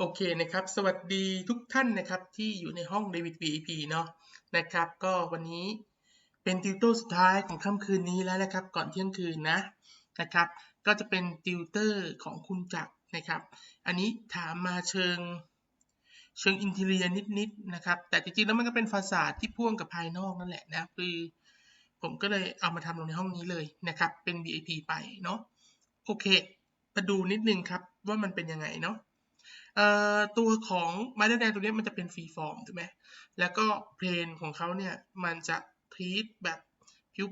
โอเคนะครับ สวัสดีทุกท่านนะครับที่อยู่ในห้อง David VIP เนาะนะครับ ก็วันนี้เป็นติวเตอร์สุดท้ายของค่ำคืนนี้แล้วนะครับ ก่อนเที่ยงคืนนะนะครับ ก็จะเป็นติวเตอร์ของคุณจักรนะครับ อันนี้ถามมาเชิงเชิงอินเทเรียนิดๆนะครับ แต่จริงๆแล้วมันก็เป็นฟาสาดที่พ่วงกับภายนอกนั่นแหละนะคือผมก็เลยเอามาทำลงในห้องนี้เลยนะครับ เป็น VIP ไปเนาะโอเคมาดูนิดนึงครับว่ามันเป็นยังไงเนาะ ตัวของไม้แดงตัวนี้มันจะเป็นฟรีฟอร์มถูกไหมแล้วก็เพลนของเขาเนี่ยมันจะทรีตแบบ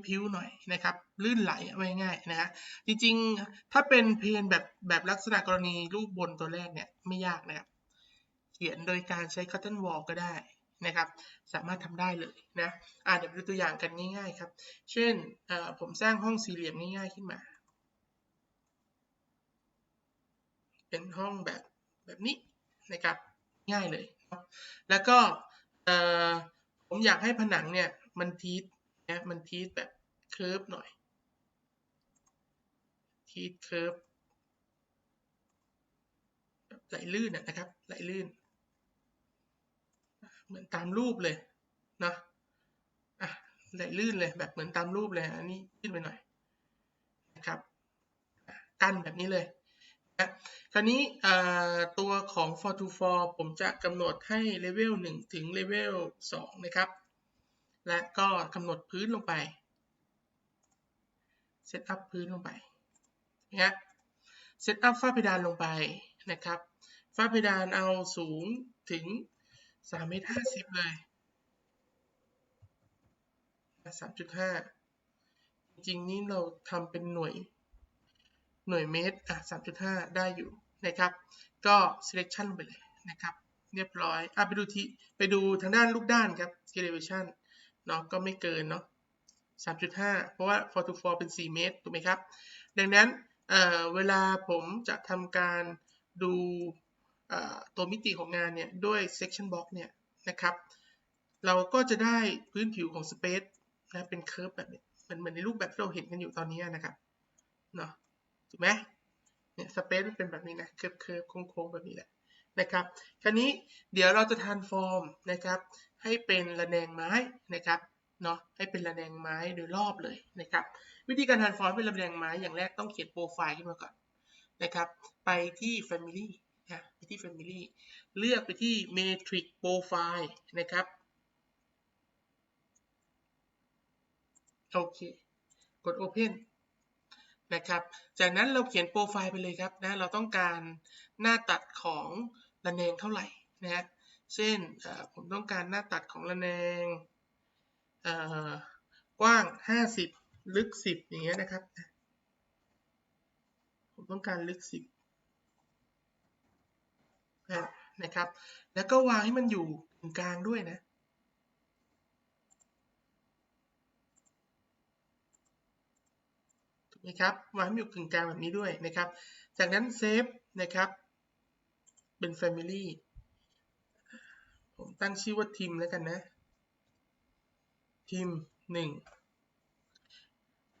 พิ้วๆหน่อยนะครับ ลื่นไหลไว้ง่ายนะฮะจริงๆถ้าเป็นเพลนแบบแบบลักษณะกรณีรูปบนตัวแรกเนี่ยไม่ยากนะครับเขียนโดยการใช้ cotton wall ก็ได้นะครับสามารถทำได้เลยนะอ่าเดี๋ยวดูตัวอย่างกันง่าย ๆ ครับ เช่นผมสร้างห้องสี่เหลี่ยมง่ายๆขึ้นมา เป็นห้องแบบ แบบนี้นะครับง่ายเลย แล้วก็ผมอยากให้ผนังเนี่ยมันทีทนะมันทีทแบบเคิร์ฟหน่อยทีทเคิร์ฟไหลลื่นนะครับไหลลื่น เหมือนตามรูปเลยนะอะไหลลื่นเลยแบบเหมือนตามรูปเลยอันนี้ขึ้นไปหน่อยนะครับกั้นแบบนี้เลย นะคราวนี้ตัวของ for to for ผมจะกำหนดให้เลเวล1ถึงเลเวล2นะครับ และก็กำหนดพื้นลงไป เซตอัพพื้นลงไปนะเซตอัพฝ้าเพดานลงไปนะครับฝ้าเพดานเอาสูงถึง3เมตร50 เลย 3.5 จริงๆ นี่เราทำเป็นหน่วย หน่วยเมตรอะ3.5 ได้อยู่นะครับ ก็ selection ไปเลยนะครับ เรียบร้อยอะไปดูที่ไปดูทางด้านลูกด้านครับ elevation เนาะก็ไม่เกินเนาะ3.5 เพราะว่า 4 to 4 เป็น 4 เมตร ถูกไหมครับ ดังนั้นเเวลาผมจะทำการดูตัวมิติของงานเนี่ยด้วย section box เนี่ยนะครับ เราก็จะได้พื้นผิวของ space นะเป็น curve แบบนี้เหมือนเหมือนในรูปแบบที่เราเห็นกันอยู่ตอนนี้นะครับเนาะ ถูกไหมเนี่ยสเปซเป็นแบบนี้นะเคิร์ฟเคิร์ฟโค้งๆแบบนี้แหละนะครับ คราวนี้เดี๋ยวเราจะทานฟอร์มนะครับ ให้เป็นระแนงไม้นะครับเนาะให้เป็นระแนงไม้โดยรอบเลยนะครับ วิธีการทานฟอร์มเป็นระแนงไม้อย่างแรกต้องเขียนโปรไฟล์ขึ้นมาก่อนนะครับ ไปที่ Family นะไปที่ Family เลือกไปที่ Matrix Profile นะครับโอเค กด Open นะครับ จากนั้นเราเขียนโปรไฟล์ไปเลยครับนะ เราต้องการหน้าตัดของระแนงเท่าไหร่นะฮะ เช่นผมต้องการหน้าตัดของระแนงกว้าง 50 ลึก 10 อย่างเงี้ยนะครับ ผมต้องการลึก 10 นะครับ แล้วก็วางให้มันอยู่ตรงกลางด้วยนะ นะครับวางอยู่กึ่งกลางแบบนี้ด้วยนะครับ จากนั้นเซฟนะครับเป็น Family ผมตั้งชื่อว่าทีมแล้วกันนะทีมหนึ่ง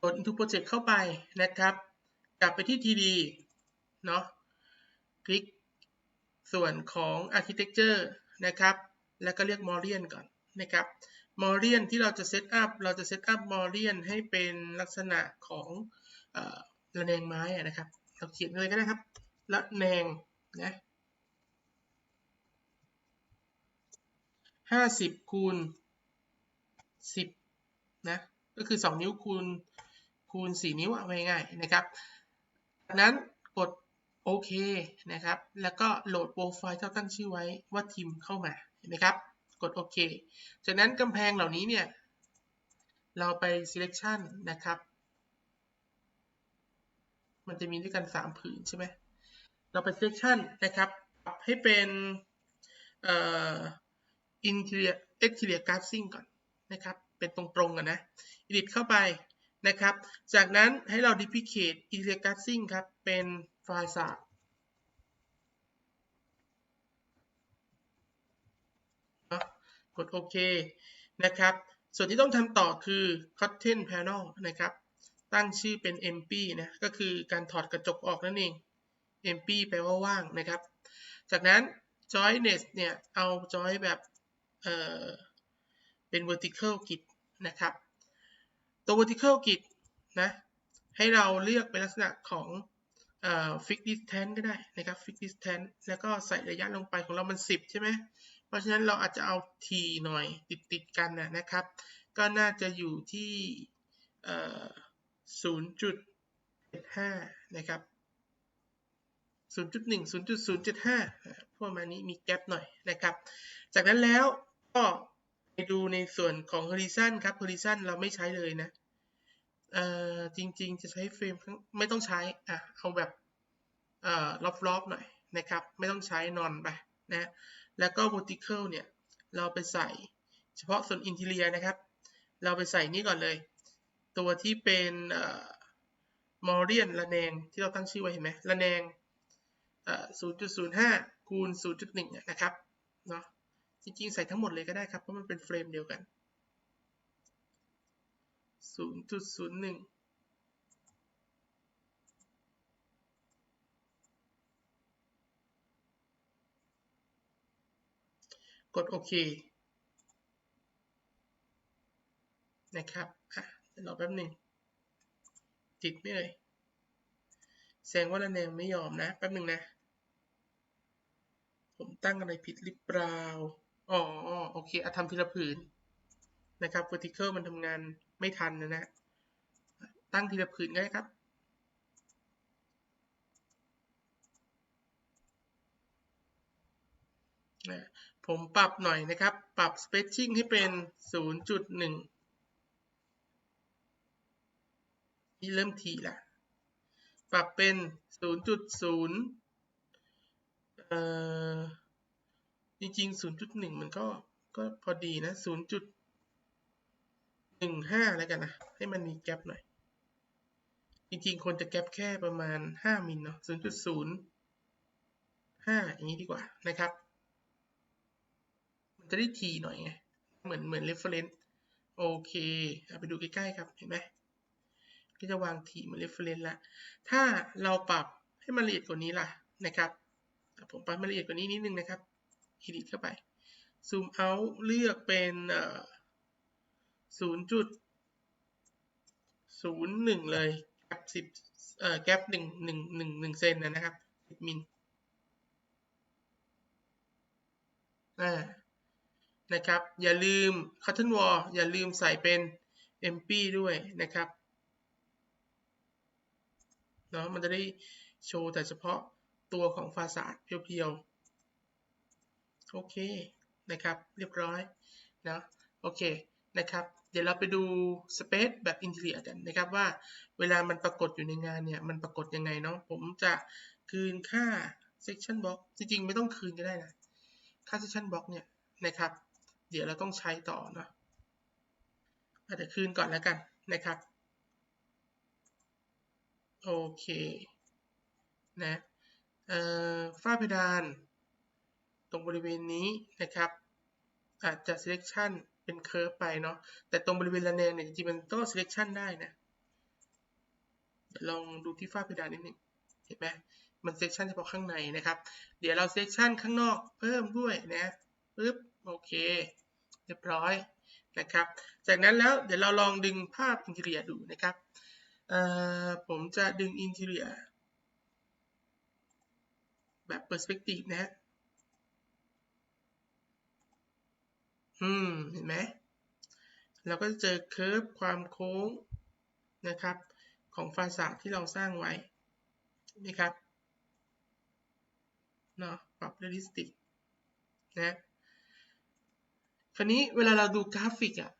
กด into project เข้าไปนะครับ กลับไปที่ TD เนาะคลิกส่วนของ Architecture นะครับ แล้วก็เรียก Morian ก่อนนะครับ Morian ที่เราจะเซตอัพเราจะเซตอัพ Morian ให้เป็นลักษณะของ ระแนงไม้นะครับเราเขียนเลยก็ได้ครับระแนงนะห้าสิบคูณสิบนะก็คือสองนิ้วคูณคูณสี่นิ้วเอาไว้ง่ายนะครับจากนั้นกดโอเคนะครับ แล้วก็โหลดโปรไฟล์ที่ตั้งชื่อไว้ว่าทีมเข้ามาเห็นไหมครับ กดโอเค จากนั้นกำแพงเหล่านี้เนี่ย เราไป selection นะครับ มันจะมีด้วยกัน 3 ผืนใช่ไหมเราไป section นะครับปรับให้เป็นเอ่อ interior exterior glassing ก่อนนะครับ เป็นตรงๆกันนะ edit เข้าไปนะครับ จากนั้นให้เรา duplicate interior glassing ครับ เป็นไฟล์สามกดโอเคนะครับ ส่วนที่ต้องทำต่อคือ cotton panel นะครับ ตั้งชื่อเป็น empty นะก็คือการถอดกระจกออกนั่นเอง empty แปลว่าว่างนะครับ จากนั้น joinness เนี่ยเอา join แบบเออเป็น vertical grid นะครับ ตัว vertical grid นะให้เราเลือกเป็นลักษณะของเอ่อ fix distance ก็ได้นะครับ fix distance แล้วก็ใส่ระยะลงไปของเรามัน 10 ใช่ไหมเพราะฉะนั้นเราอาจจะเอา t หน่อยติดติดกันนะนะครับ ก็น่าจะอยู่ที่เอ่อ 0.75 นะครับ 0.1 0.075ประมานี้มีแกลบหน่อยนะครับ จากนั้นแล้วก็ไปดูในส่วนของ horizon ครับ horizon เราไม่ใช้เลยนะเอ่อจริงๆ จะใช้เฟรมไม่ต้องใช้อะเอาแบบเอ่อรอบๆหน่อยนะครับ ไม่ต้องใช้นอนไปนะแล้วก็ vertical เนี่ย เราไปใส่เฉพาะส่วน interior นะครับ เราไปใส่นี่ก่อนเลย ตัวที่เป็นอมอเรียนระแนงที่เราตั้งชื่อไว้เห็นไหมระแนง0.05 คูณ 0.1 นะครับ เนาะจริงๆ ใส่ทั้งหมดเลยก็ได้ครับ เพราะมันเป็นเฟรมเดียวกัน 0.01กดโอเคนะครับ รอแป๊บหนึ่งติดไม่เลยแสดงว่าระแนงไม่ยอมนะแป๊บหนึ่งนะ ผมตั้งอะไรผิดหรือเปล่าอ๋อโอเคอะทำทีละผืนนะครับ vertical มันทำงานไม่ทันนะนะ ตั้งทีละผืนก็ได้ครับผมปรับหน่อยนะครับ ปรับ spacing ให้เป็น 0.1 ที่เริ่มทีละปรับเป็น 0.0เอ่อจริงๆ 0.1 มันก็ก็พอดีนะ 0.15 แล้วกันนะ ให้มันมีแกลบหน่อย จริงๆ คนจะแกลบแค่ประมาณ 5 มิลเนาะ 0.05 อย่างนี้ดีกว่านะครับ มันจะได้ทีหน่อยไง เหมือนเหมือน reference โอเค เอาไปดูใกล้ ๆ ครับ เห็นไหม ก็จะวางทีเหมือน reference ละ ถ้าเราปรับให้มันละเอียดกว่านี้ล่ะนะครับผมปรับมันละเอียดกว่านี้นิดนึงนะครับ edit เข้าไป zoom out เลือกเป็นเอ่อ0.01เลยแกป10เอ่อแกป1 1 1 1เซนนะครับ10มิลอ่านะครับ อย่าลืม cotton wall อย่าลืมใส่เป็น MP ด้วยนะครับ นาะมันจะได้โชว์แต่เฉพาะตัวของฟาสาดเพียวๆ โอเคนะครับ เรียบร้อยนะโอเคนะครับ เดี๋ยวเราไปดู Space แบบ Interior กันนะครับว่าเวลามันปรากฏอยู่ในงานเนี่ย มันปรากฏยังไงเนาะผมจะคืนค่า Section Box จริงๆ ไม่ต้องคืนก็ได้นะ ค่า Section Box เนี่ยนะครับ เดี๋ยวเราต้องใช้ต่อเนาะอาจจะคืนก่อนแล้วกันนะครับ โอเคนะฝ้าเพดาน ตรงบริเวณนี้นะครับอาจจะ selection เป็น curve ไปเนาะแต่ตรงบริเวณระแนงเนี่ยจริงๆมันก็ selection ได้นะเดี๋ยวลองดูที่ฝ้าเพดานนิดนึงเห็นไหมมัน selection เฉพาะข้างในนะครับ เดี๋ยวเรา selection ข้างนอกเพิ่มด้วยนะปึ๊บโอเคเรียบร้อยนะครับ จากนั้นแล้วเดี๋ยวเราลองดึงภาพ interior ดูนะครับ ผมจะดึง interior แบบ perspective นะฮะอืม เห็นไหม เราก็จะเจอเคอร์ฟความโค้งนะครับ ของฟาสาดที่เราสร้างไว้นี่ครับเนาะปรับเรียลลิสติกนะ คราวนี้เวลาเราดูกราฟิกอะ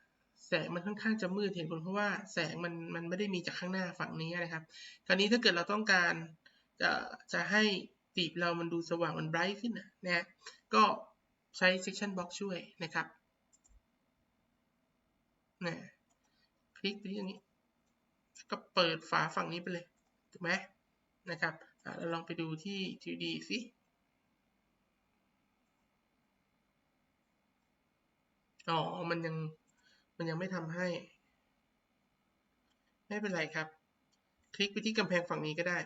แสงมันค่อนข้างจะมืดเห็นผลเพราะว่าแสงมันมันไม่ได้มีจากข้างหน้าฝั่งนี้นะครับ คราวนี้ถ้าเกิดเราต้องการจะจะให้ตีบเรามันดูสว่างมันไบรท์ขึ้นนะนะก็ใช้ section box ช่วยนะครับนะคลิกไปที่ตรงนี้ ก็เปิดฝาฝั่งนี้ไปเลย ถูกไหมนะครับเราลองไปดูที่ 3D สิอ๋อ มันยัง มันยังไม่ทำให้ ไม่เป็นไรครับ คลิกไปที่กำแพงฝั่งนี้ก็ได้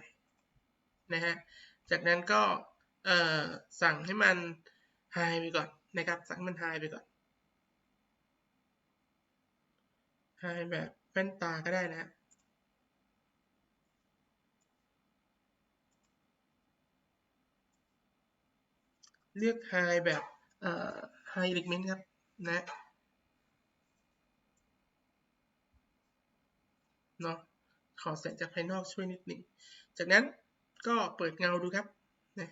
นะฮะ จากนั้นก็สั่งให้มัน high ไปก่อนนะครับ สั่งให้มัน high ไปก่อน high แบบแว่นตาก็ได้นะเลือก high แบบเอ่อ high element ครับ นะ เนาะขอแสงจากภายนอกช่วยนิดหนึ่ง จากนั้นก็เปิดเงาดูครับนะ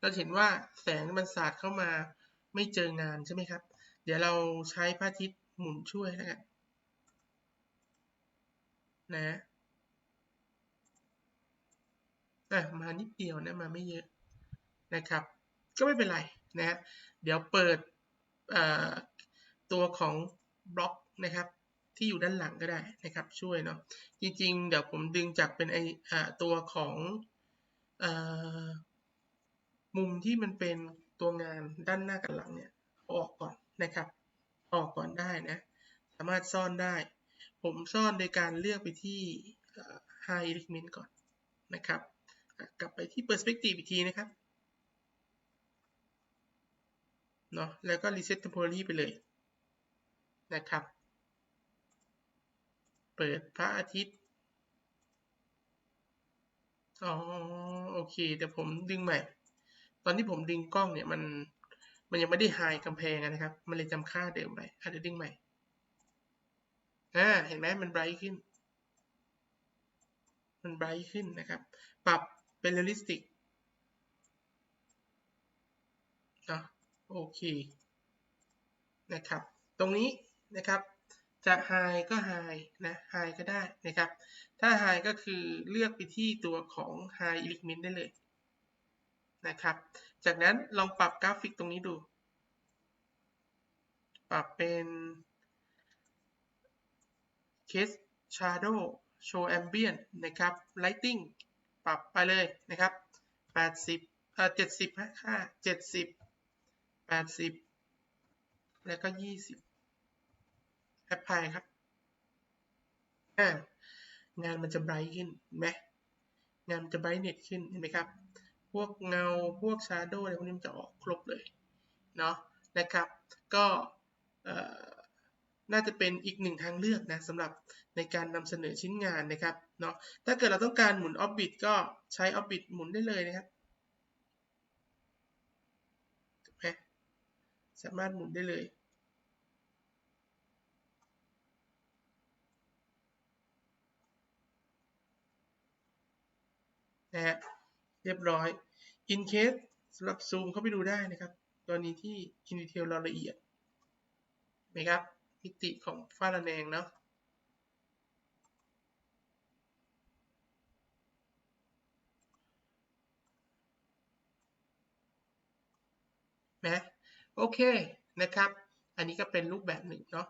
เราเห็นว่าแสงมันสาดเข้ามาไม่เจองานใช่ไหมครับ เดี๋ยวเราใช้พระอาทิตย์หมุนช่วยแล้วกันนะอะมานิดเดียวนะมาไม่เยอะนะครับ ก็ไม่เป็นไรนะฮะเดี๋ยวเปิดตัวของบล็อกนะครับ ที่อยู่ด้านหลังก็ได้นะครับช่วยเนาะจริงๆ เดี๋ยวผมดึงจากเป็นไอตัวของอมุมที่มันเป็นตัวงานด้านหน้ากับหลังเนี่ยออกก่อนนะครับ ออกก่อนได้นะสามารถซ่อนได้ ผมซ่อนโดยการเลือกไปที่ high element ก่อนนะครับ กลับไปที่ perspective อีกทีนะครับเนาะแล้วก็ reset temporary ไปเลยนะครับ เปิดพระอาทิตย์ อ๋อ โอเคเดี๋ยวผมดึงใหม่ ตอนที่ผมดึงกล้องเนี่ยมัน มันยังไม่ได้ไฮกำแพงนะครับ มันเลยจำค่าเดิมไปอาจจะดึงใหม่ อ่า เห็นไหมมันไบรท์ขึ้น มันไบรท์ขึ้นนะครับ ปรับเป็นเรียลลิสติกเนาะโอเค นะครับ ตรงนี้นะครับ จะ high ก็ high นะ high ก็ได้นะครับ ถ้า high ก็คือเลือกไปที่ตัวของ high element ได้เลยนะครับ จากนั้นลองปรับกราฟิกตรงนี้ดู ปรับเป็น case shadow show ambient นะครับ lighting ปรับไปเลยนะครับ 80เอ่อ70ค่า70 80 แล้วก็ 20 แอปพลายครับอ่างานมันจะไบรท์ขึ้นไหมงานมันจะไบรท์เน็ตขึ้นเห็นไหมครับ พวกเงาพวกชาร์โดอะไรพวกนี้มันจะออกครบเลยเนาะนะครับ ก็น่าจะเป็นอีกหนึ่งทางเลือกนะสำหรับในการนำเสนอชิ้นงานนะครับเนาะถ้าเกิดเราต้องการหมุนออฟบิทก็ใช้ออฟบิทหมุนได้เลยนะครับสามารถหมุนได้เลย นะฮะเรียบร้อย in case สำหรับซูมเข้าไปดูได้นะครับตัวนี้ที่ in detail รายละเอียดนะครับมิติของฝ้าระแนงเนาะนะโอเคนะครับ อันนี้ก็เป็นรูปแบบหนึ่งเนาะ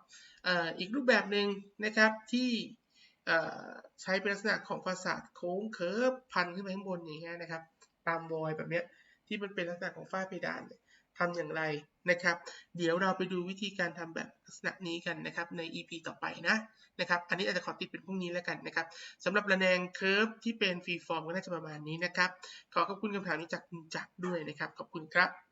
อีกรูปแบบหนึ่งนะครับที่ ใช้เป็นลักษณะของปราสาทโค้งเคิร์ฟพันขึ้นไปข้างบนอย่างเงี้ยนะครับ ตามวอยแบบเนี้ยที่มันเป็นลักษณะของฝ้าเพดานทำอย่างไรนะครับ เดี๋ยวเราไปดูวิธีการทำแบบลักษณะนี้กันนะครับใน EP ต่อไปนะนะครับ อันนี้อาจจะขอติดเป็นพรุ่งนี้แล้วกันนะครับสำหรับระแนงเคิร์ฟที่เป็นฟรีฟอร์มก็น่าจะประมาณนี้นะครับ ขอขอบคุณคำถามนี้จากคุณจักด้วยนะครับ ขอบคุณครับ